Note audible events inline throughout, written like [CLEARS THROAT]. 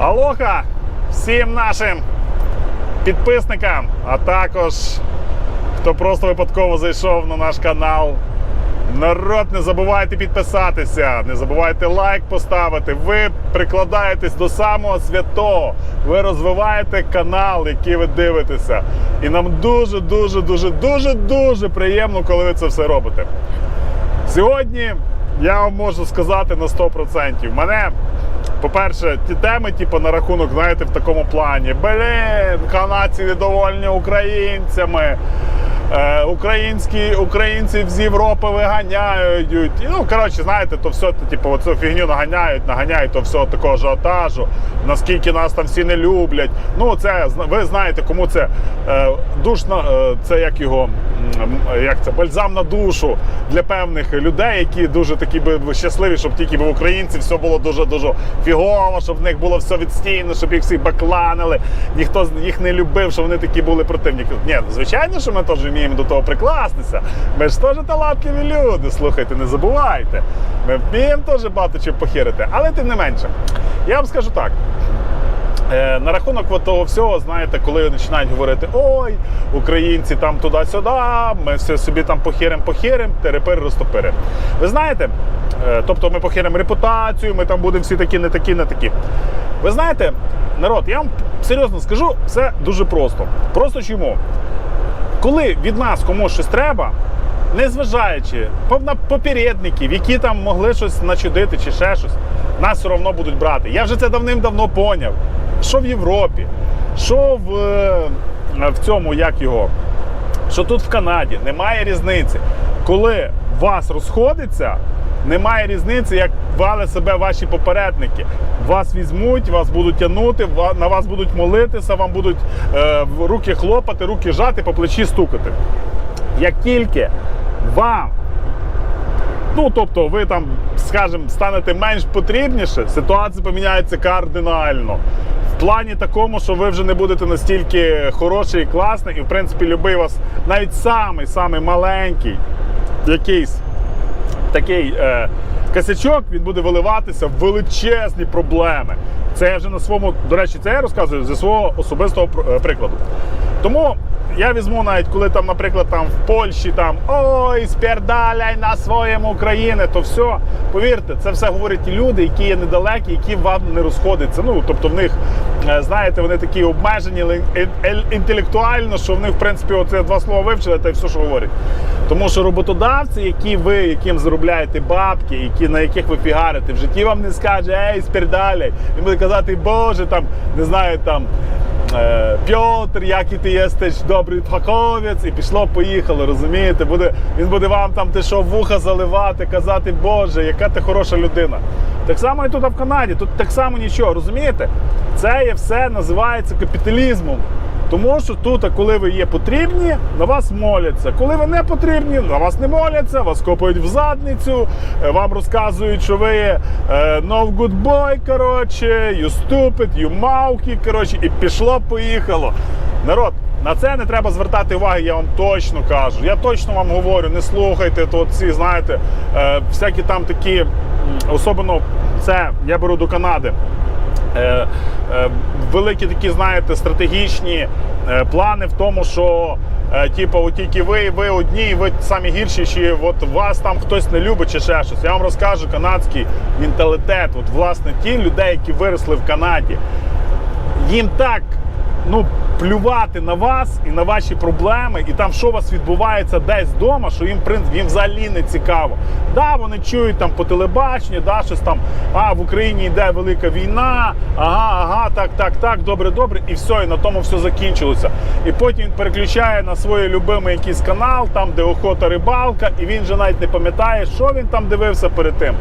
Алоха всім нашим підписникам, а також хто просто випадково зайшов на наш канал. Народ, не забувайте підписатися, не забувайте лайк поставити. Ви прикладаєтесь до самого святого. Ви розвиваєте канал, який ви дивитеся. І нам дуже, дуже, дуже, дуже, дуже приємно, коли ви це все робите. Сьогодні я вам можу сказати на 100%. Мене, по-перше, ті теми, типу, на рахунок, знаєте, в такому плані. Блін, канадці недовольні українцями. Е, українські українців з Європи виганяють. І, Ну, коротше, знаєте, то все, типу, оцю фігню наганяють, наганяють то все такого ажіотажу, наскільки нас там всі не люблять. Ну, це ви знаєте, кому це е, душно, е, це як його, як це, бальзам на душу для певних людей, які дуже такі би щасливі, щоб тільки в українці все було дуже дуже фігово, щоб в них було все відстійно, щоб їх всі бакланили, ніхто їх не любив, щоб вони такі були противники. Ні, звичайно, що ми теж вміємо до того прикластися. Ми ж теж талантливі люди. Слухайте, не забувайте. Ми вміємо теж багато чого похерити, але тим не менше. Я вам скажу так. Е, На рахунок того всього, знаєте, коли починають говорити, ой, українці там туди-сюди, ми все собі там похерим, похерим, терепир, розтопири. Ви знаєте, е, тобто ми похеримо репутацію, ми там будемо всі такі, не такі, не такі. Ви знаєте, народ, я вам серйозно скажу, все дуже просто. Просто чому? Коли від нас комусь щось треба, незважаючи на попередників, які там могли щось начудити чи ще щось, нас все одно будуть брати. Я вже це давним-давно поняв. Що в Європі, що в, е, в цьому, як його, що тут в Канаді, немає різниці. Коли вас розходиться, немає різниці, як вали себе ваші попередники. Вас візьмуть, вас будуть тягнути, на вас будуть молитися, вам будуть е, руки хлопати, руки жати, по плечі стукати. Як тільки вам Ну, тобто, ви там, скажімо, станете менш потрібніше, ситуація поміняється кардинально. В плані такому, що ви вже не будете настільки хороший і класний, і в принципі, любий вас, навіть самий самий маленький якийсь такий е, косячок, він буде виливатися в величезні проблеми. Це я вже на своєму, до речі, це я розказую зі свого особистого е, прикладу. Тому я візьму навіть, коли там, наприклад, там в Польщі там ой, спердаляй на своєму України, то все, повірте, це все говорять ті люди, які є недалекі, які вам не розходяться. Ну, тобто в них, е, знаєте, вони такі обмежені ле- інтелектуально, що в них, в принципі, оце два слова вивчили, та й все, що говорять. Тому що роботодавці, які ви, яким заробляєте бабки, які, на яких ви фігарите, в житті вам не скаже, ей, спердаляй. Він буде казати, Боже, там, не знаю, там. Е, Пьотр, який ти єстеш добрий фаховець, і пішло, поїхало, розумієте? Буде, він буде вам там те, що, вуха заливати, казати, Боже, яка ти хороша людина. Так само і тут в Канаді, тут так само нічого, розумієте? Це є все називається капіталізмом. Тому що тут, коли ви є потрібні, на вас моляться. Коли ви не потрібні, на вас не моляться, вас копають в задницю, е, вам розказують, що ви є е, no good boy, коротше, you stupid, you мавки, коротше, і пішло, поїхало. Народ, на це не треба звертати уваги, я вам точно кажу. Я точно вам говорю, не слухайте то ці, знаєте, е, всякі там такі, особливо це я беру до Канади. Е, е, великі такі, знаєте, стратегічні е, плани в тому, що типу, тільки ви, ви одні, ви самі гірші, чи от вас там хтось не любить, чи ще щось. Я вам розкажу канадський менталітет. От, власне, ті людей, які виросли в Канаді, їм так ну, плювати на вас і на ваші проблеми, і там, що у вас відбувається десь вдома, що їм в принципі, їм взагалі не цікаво. Да, вони чують там по телебаченню, да, щось там, а в Україні йде велика війна, ага, ага, так, так, так, добре, добре, і все, і на тому все закінчилося. І потім він переключає на свій любимий якийсь канал, там, де охота рибалка, і він вже навіть не пам'ятає, що він там дивився перед тим.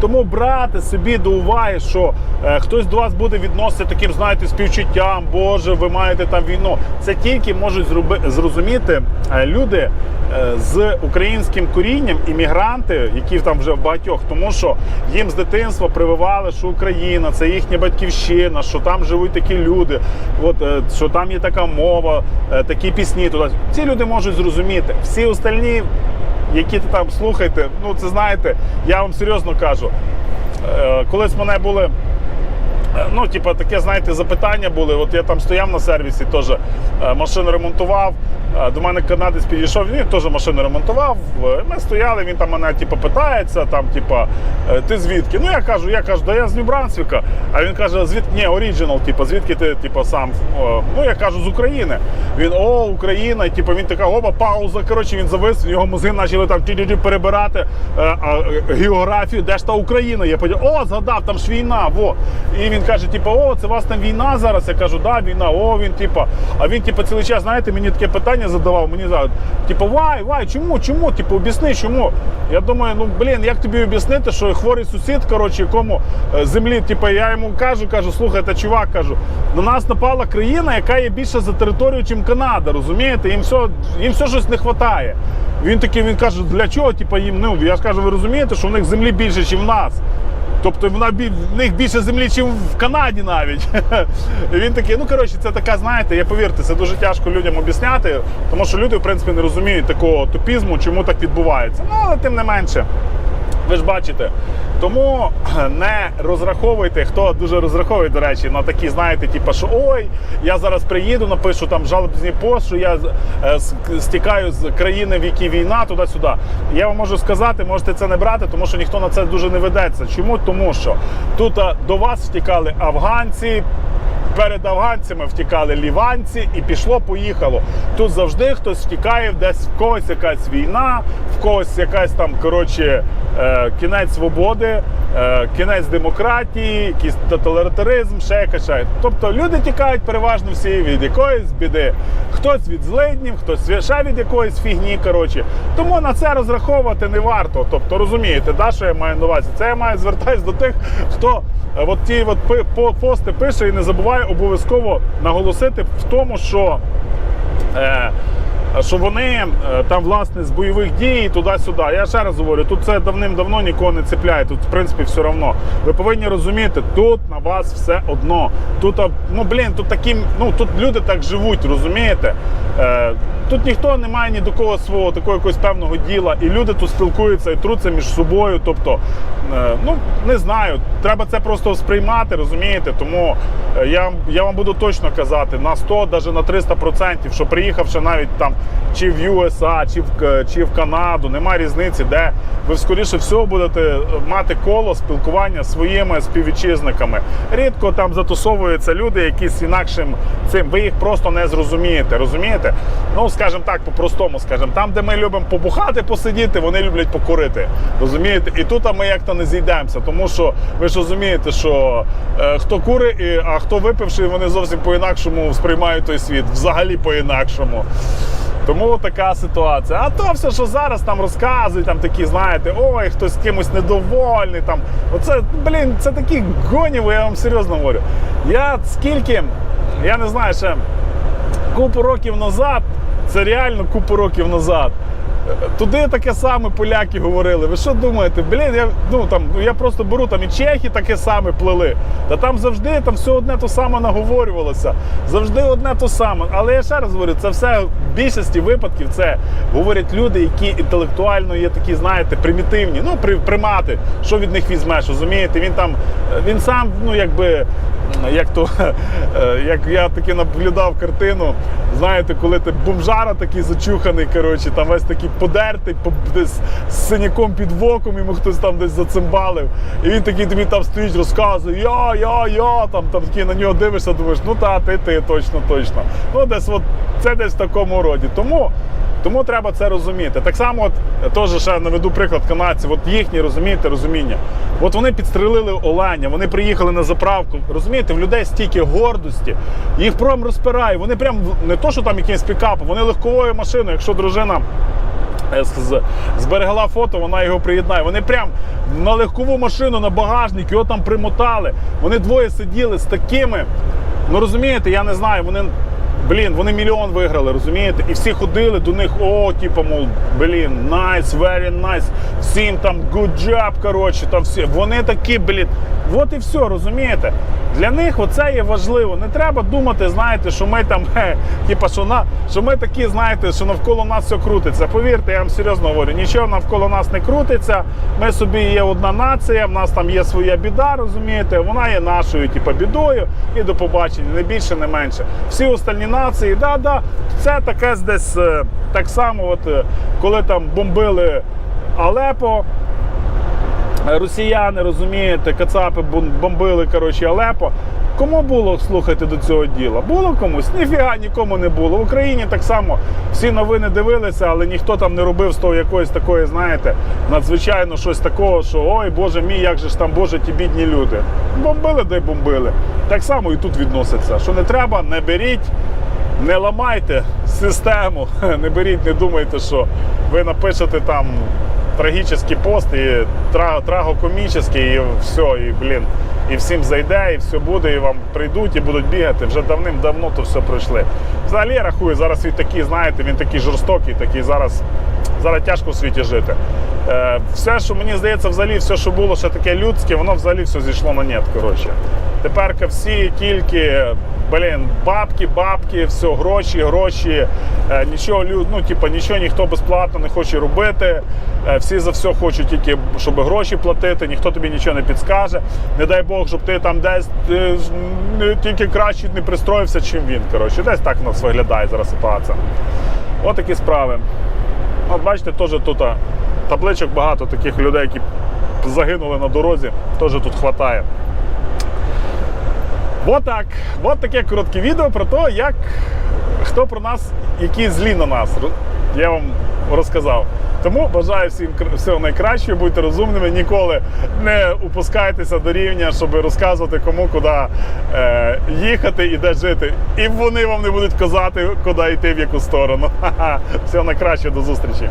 Тому брати собі до уваги, що е, хтось до вас буде відноситися таким, знаєте, співчуттям, Боже, ви маєте там війну. Це тільки можуть зрозуміти е, люди е, з українським корінням, іммігранти, які там вже в багатьох, тому що їм з дитинства прививали, що Україна це їхня батьківщина, що там живуть такі люди, от, е, що там є така мова, такі пісні. Туди. Ці люди можуть зрозуміти. Всі остальні які ти там слухаєте, ну це знаєте, я вам серйозно кажу. Колись мене були Ну, типа, таке, знаєте, запитання були. От я там стояв на сервісі, теж е, машину ремонтував. До мене канадець підійшов, він теж машину ремонтував. Е, Ми стояли, він там мене типу, питається, там, типа, е, ти звідки? Ну я кажу, я кажу, да я з Нью-Брансвіка. А він каже, звідки ні, оріджинал, типу, звідки ти типу, сам? Ну я кажу, з України. Він о, Україна, типу, він така, опа, пауза. Коротше, він завис, його мозги почали там перебирати е, географію, де ж та Україна. Я подумав, о, згадав, там ж війна. Во. І він каже, типу, о, це у вас там війна зараз. Я кажу, да, війна, о, він, типу. А він, типу, цілий час, знаєте, мені таке питання задавав, мені зараз, типу, вай, вай, чому, чому? Типу, об'ясни, чому? Я думаю, ну блін, як тобі об'яснити, що хворий сусід, коротше, якому е, землі, типу, я йому кажу, кажу, слухайте, чувак, кажу, на нас напала країна, яка є більше за територію, ніж Канада, розумієте? Їм все, їм все щось не вистачає. Він такий, він каже, для чого? Типу, їм, ну, я ж кажу, ви розумієте, що в них землі більше, ніж в нас. Тобто вона в них більше землі, ніж в Канаді навіть. [LAUGHS] І він такий, ну коротше, це така, знаєте, я повірте, це дуже тяжко людям об'ясняти, тому що люди, в принципі, не розуміють такого тупізму, чому так відбувається. Ну, але тим не менше. Ви ж бачите. Тому [CLEARS THROAT] не розраховуйте, хто дуже розраховує, до речі, на такі, знаєте, типу, що ой, я зараз приїду, напишу там жалобний пост, що я е, стікаю з країни, в якій війна, туди-сюди. Я вам можу сказати, можете це не брати, тому що ніхто на це дуже не ведеться. Чому? Тому що тут до вас втікали афганці. Перед афганцями втікали ліванці, і пішло-поїхало. Тут завжди хтось втікає, десь в когось якась війна, в когось якась там коротше е, кінець свободи, кінець демократії, якийсь тоталітаризм, ще якась. Тобто люди тікають переважно всі від якоїсь біди. Хтось від злиднів, хтось ще від якоїсь фігні. Коротше. Тому на це розраховувати не варто. Тобто, розумієте, да, що я маю на увазі? Це я маю звертатись до тих, хто е, от ті от пости пише і не забуває обов'язково наголосити в тому, що. Е, що вони е, там власне з бойових дій туди-сюди. Я ще раз говорю, тут це давним-давно нікого не цепляє. Тут, в принципі, все одно. Ви повинні розуміти, тут вас все одно. Тут, ну блін, тут такі, ну тут люди так живуть, розумієте? Е, тут ніхто не має ні до кого свого такого якогось певного діла, і люди тут спілкуються і труться між собою. Тобто, е, ну не знаю, треба це просто сприймати, розумієте? Тому е, я, я вам буду точно казати на 100, навіть на 300%, що приїхавши навіть там чи в USA, чи в, чи в Канаду, немає різниці, де ви скоріше всього будете е, мати коло спілкування своїми співвітчизниками. Рідко там затусовуються люди, які з інакшим цим. Ви їх просто не зрозумієте. Розумієте? Ну, скажімо так, по-простому, скажімо, там, де ми любимо побухати, посидіти, вони люблять покурити. Розумієте? І тут ми як-то не зійдемося, тому що ви ж розумієте, що е, хто курить, і, а хто випивши, вони зовсім по-інакшому сприймають той світ, взагалі по-інакшому. Тому така ситуація. А то все, що зараз там розказують, там такі, знаєте, ой, хтось кимось недовольний. Там, оце, блін, це такі гоніви, я вам серйозно говорю. Я скільки, я не знаю, ще купу років назад, це реально купу років назад. Туди таке саме поляки говорили. Ви що думаєте? Блін, я ну там ну, я просто беру там і чехи таке саме плели. Та там завжди там все одне то саме наговорювалося. Завжди одне то саме. Але я ще раз говорю, це все в більшості випадків це говорять люди, які інтелектуально є такі, знаєте, примітивні. Ну, при, примати. Що від них візьмеш? Розумієте? Він там він сам, ну якби. Як то [LAUGHS] е, як я таки наблюдав картину, знаєте, коли ти бомжара такий зачуханий, коротше, там весь такий подертий, по- десь з синяком під воком, йому хтось там десь зацимбалив. І він такий тобі там стоїть, розказує, я, я, я, там, там такий на нього дивишся, думаєш, ну та, ти, ти, точно, точно. Ну, десь от це десь в такому роді. Тому. Тому треба це розуміти. Так само, от теж ще наведу приклад канадців, от їхні розумієте, розуміння. От вони підстрелили оленя, вони приїхали на заправку. Розумієте, в людей стільки гордості, їх прям розпирає. Вони прям не то, що там якимсь пікапом, вони легковою машиною, якщо дружина. е, Зберегла фото, вона його приєднає. Вони прям на легкову машину, на багажник, його там примотали. Вони двоє сиділи з такими. Ну розумієте, я не знаю, вони Блін, вони мільйон виграли, розумієте? І всі ходили до них, о, типу, мол, блін, nice, very nice, всім там good job, коротше, там всі. Вони такі, блін, От і все, розумієте? Для них оце є важливо. Не треба думати, знаєте, що ми там, [LAUGHS] типа, що, на, що ми такі, знаєте, що навколо нас все крутиться. Повірте, я вам серйозно говорю, нічого навколо нас не крутиться. Ми собі є одна нація, в нас там є своя біда, розумієте, вона є нашою, типа, бідою, і до побачення, не більше, не менше. Всі остальні нації, да, да, це таке десь е, так само, от, е, коли там бомбили Алепо. Е, Росіяни, розумієте, кацапи бомбили коротше, Алепо. Кому було слухати до цього діла? Було комусь? Ніфіга нікому не було. В Україні так само всі новини дивилися, але ніхто там не робив з того якоїсь такої, знаєте, надзвичайно щось такого, що ой, Боже мій, як же ж там, Боже, ті бідні люди. Бомбили, де бомбили. Так само і тут відноситься. Що не треба, не беріть. Не ламайте систему, [LAUGHS] не беріть, не думайте, що ви напишете там трагічний пост і тра, трагокомічний, і все, і блін, і всім зайде, і все буде, і вам прийдуть і будуть бігати. Вже давним-давно то все пройшли. Взагалі я рахую, зараз він такий, знаєте, він такий жорстокий, такий зараз. Зараз тяжко в світі жити. Е, все, що мені здається, взагалі, все, що було ще таке людське, воно взагалі все зійшло на нет. Коротше. Тепер всі тільки блін, бабки, бабки, все, гроші, гроші. Е, нічого ну, типу, нічого ніхто безплатно не хоче робити. Е, всі за все хочуть тільки, щоб гроші платити, ніхто тобі нічого не підскаже. Не дай Бог, щоб ти там десь ж, тільки краще не пристроївся, чим він. Коротше, десь так у нас виглядає зараз ситуація. От такі справи. От бачите, теж тут табличок багато таких людей, які загинули на дорозі, теж тут хватає. От так. От таке коротке відео про те, як хто про нас, які злі на нас. Я вам розказав. Тому бажаю всім всього найкращого, будьте розумними, ніколи не упускайтеся до рівня, щоб розказувати кому куди е, їхати і де жити. І вони вам не будуть казати, куди йти, в яку сторону. [LAUGHS] Всього найкращого, до зустрічі.